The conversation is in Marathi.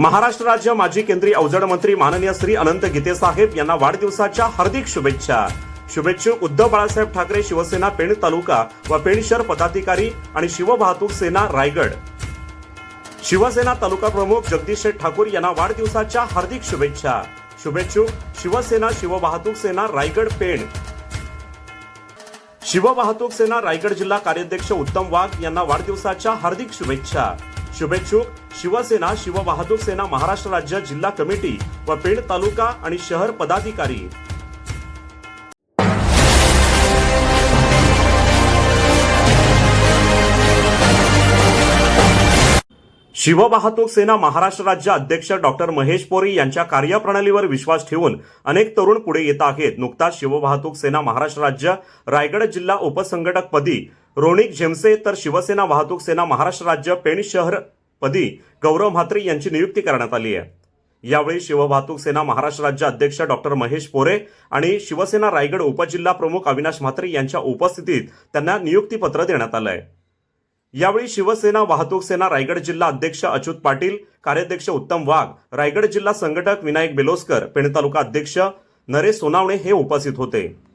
महाराष्ट्र राज्य माजी केंद्रीय अवजड मंत्री माननीय श्री अनंत गीते साहेब यांना वाढदिवसाच्या हार्दिक शुभेच्छा. शुभेच्छुक उद्धव बाळासाहेब ठाकरे शिवसेना पेण तालुका व पेण शहर पदाधिकारी आणि शिववाहतूक सेना रायगड. शिवसेना तालुका प्रमुख जगदीश शेठ ठाकूर यांना वाढदिवसाच्या हार्दिक शुभेच्छा. शुभेच्छुक शिवसेना शिववाहतूक सेना रायगड पेण. शिववाहतूक सेना रायगड जिल्हा कार्याध्यक्ष उत्तम वाघ यांना वाढदिवसाच्या हार्दिक शुभेच्छा. शुभेच्छुक शिवसेना शिववाहतूक सेना महाराष्ट्र राज्य जिल्हा कमिटी व पेण तालुका आणि शहर पदाधिकारी. शिववाहतूक सेना महाराष्ट्र राज्य अध्यक्ष डॉक्टर महेश पोरी यांच्या कार्यप्रणालीवर विश्वास ठेवून अनेक तरुण पुढे येत आहेत. नुकताच शिववाहतूक सेना महाराष्ट्र राज्य रायगड जिल्हा उपसंघटक पदी रोनिक झेमसे तर शिवसेना वाहतूक सेना महाराष्ट्र राज्य पेण शहर पदी गौरव म्हात्रे यांची नियुक्ती करण्यात आली आहे. यावेळी शिववाहतूक सेना महाराष्ट्र राज्य अध्यक्ष डॉक्टर महेश पोरे आणि शिवसेना रायगड उपजिल्हा प्रमुख अविनाश म्हात्रे यांच्या उपस्थितीत त्यांना नियुक्तीपत्र देण्यात आलं आहे. यावेळी शिवसेना वाहतूक सेना रायगड जिल्हा अध्यक्ष अच्युत पाटील कार्याध्यक्ष उत्तम वाघ रायगड जिल्हा संघटक विनायक बेलोस्कर पेण तालुका अध्यक्ष नरेश सोनावणे हे उपस्थित होते.